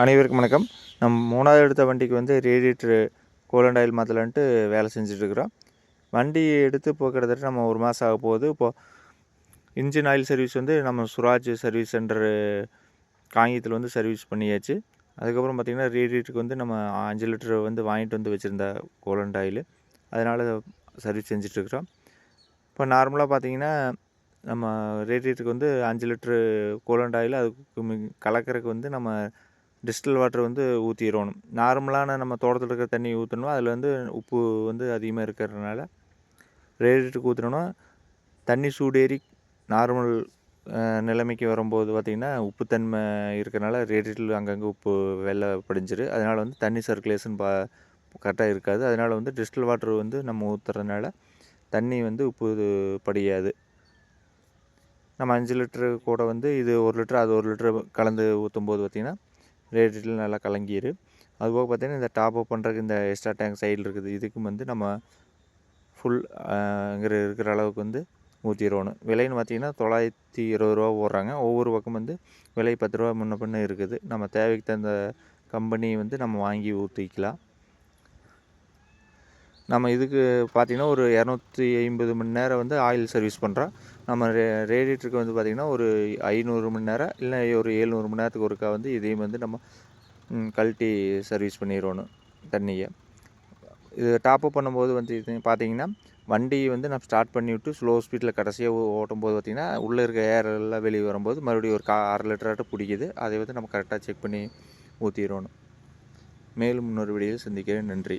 அனைவருக்கும் வணக்கம். நம் மூணாவது எடுத்த வண்டிக்கு வந்து ரேடியேட்ரு கோலண்ட் ஆயில் மாற்றலான்ட்டு வேலை செஞ்சுட்ருக்குறோம். வண்டி எடுத்து இப்போ கிட்டத்தட்ட நம்ம ஒரு மாதம் ஆக போகுது. இப்போது இன்ஜின் ஆயில் சர்வீஸ் வந்து நம்ம சுராஜ் சர்வீஸ் சென்டரு காங்கியத்தில் வந்து சர்வீஸ் பண்ணியாச்சு. அதுக்கப்புறம் பார்த்திங்கன்னா ரேடியேட்டருக்கு வந்து நம்ம அஞ்சு லிட்டர் வந்து வாங்கிட்டு வந்து வச்சுருந்த கோலண்ட் ஆயில் அதனால் சர்வீஸ் செஞ்சிட்ருக்குறோம். இப்போ நார்மலாக பார்த்தீங்கன்னா நம்ம ரேடியேட்டருக்கு வந்து அஞ்சு லிட்ரு கோலண்ட் ஆயில் அதுக்கு கலக்கிறதுக்கு வந்து நம்ம டிஸ்டில் வாட்டர் வந்து ஊற்றிடணும் நார்மலான நம்ம தோட்டத்தில் இருக்கிற தண்ணி ஊற்றணும் அதில் வந்து உப்பு வந்து அதிகமாக இருக்கிறதுனால ரேடியேட்டருக்கு ஊற்றினோன்னா தண்ணி சூடேறி நார்மல் நிலைமைக்கு வரும்போது பார்த்திங்கன்னா உப்புத்தன்மை இருக்கிறனால ரேடியேட்டரில் அங்கங்கே உப்பு வெள்ளை படிஞ்சிரு. அதனால் வந்து தண்ணி சர்க்குலேஷன் பா கரெக்டாக இருக்காது. அதனால் வந்து டிஸ்டில் வாட்டர் வந்து நம்ம ஊற்றுறதுனால தண்ணி வந்து உப்பு படியாது. நம்ம அஞ்சு லிட்டரு கூட வந்து இது ஒரு லிட்டர் அது ஒரு லிட்டரு கலந்து ஊற்றும் போது பார்த்திங்கன்னா ரேடியேட்டரில் நல்லா கலங்கிரு. அதுபோக பார்த்திங்கன்னா இந்த டாப் அப் பண்ணுறதுக்கு இந்த எக்ஸ்ட்ரா டேங்க் சைடில் இருக்குது. இதுக்கும் வந்து நம்ம ஃபுல் இங்கிற இருக்கிற அளவுக்கு வந்து ஊற்றிடணும் விலைன்னு பார்த்தீங்கன்னா தொள்ளாயிரத்தி இருபது ரூபா போடுறாங்க. ஒவ்வொரு பக்கம் வந்து விலை பத்து ரூபா முன்ன பின்ன இருக்குது. நம்ம தேவைக்கு தகுந்த கம்பெனி வந்து நம்ம வாங்கி ஊற்றிக்கலாம் நம்ம இதுக்கு பார்த்தீங்கன்னா ஒரு இரநூத்தி ஐம்பது மணி நேரம் வந்து ஆயில் சர்வீஸ் பண்ணுறோம் நம்ம ரே ரேடியேட்டருக்கு வந்து பார்த்திங்கன்னா ஒரு ஐநூறு மணி நேரம் இல்லை ஒரு ஏழ்நூறு மணி நேரத்துக்கு ஒருக்கா வந்து இதையும் வந்து நம்ம கழட்டி சர்வீஸ் பண்ணிடணும் தண்ணியை. இது டாப்அப் பண்ணும்போது வந்து இது பார்த்தீங்கன்னா வண்டி வந்து நம்ம ஸ்டார்ட் பண்ணி விட்டு ஸ்லோ ஸ்பீடில் கடைசியாக ஓட்டும் போது பார்த்திங்கன்னா உள்ளே இருக்க ஏர் எல்லாம் வெளியே வரும்போது மறுபடியும் ஒரு கா அரை லிட்டராட்டம் பிடிக்குது. அதை வந்து நம்ம கரெக்டாக செக் பண்ணி ஊற்றிடணும் மேலும் இன்னொரு வீடியோவில் சந்திக்கிறேன். நன்றி.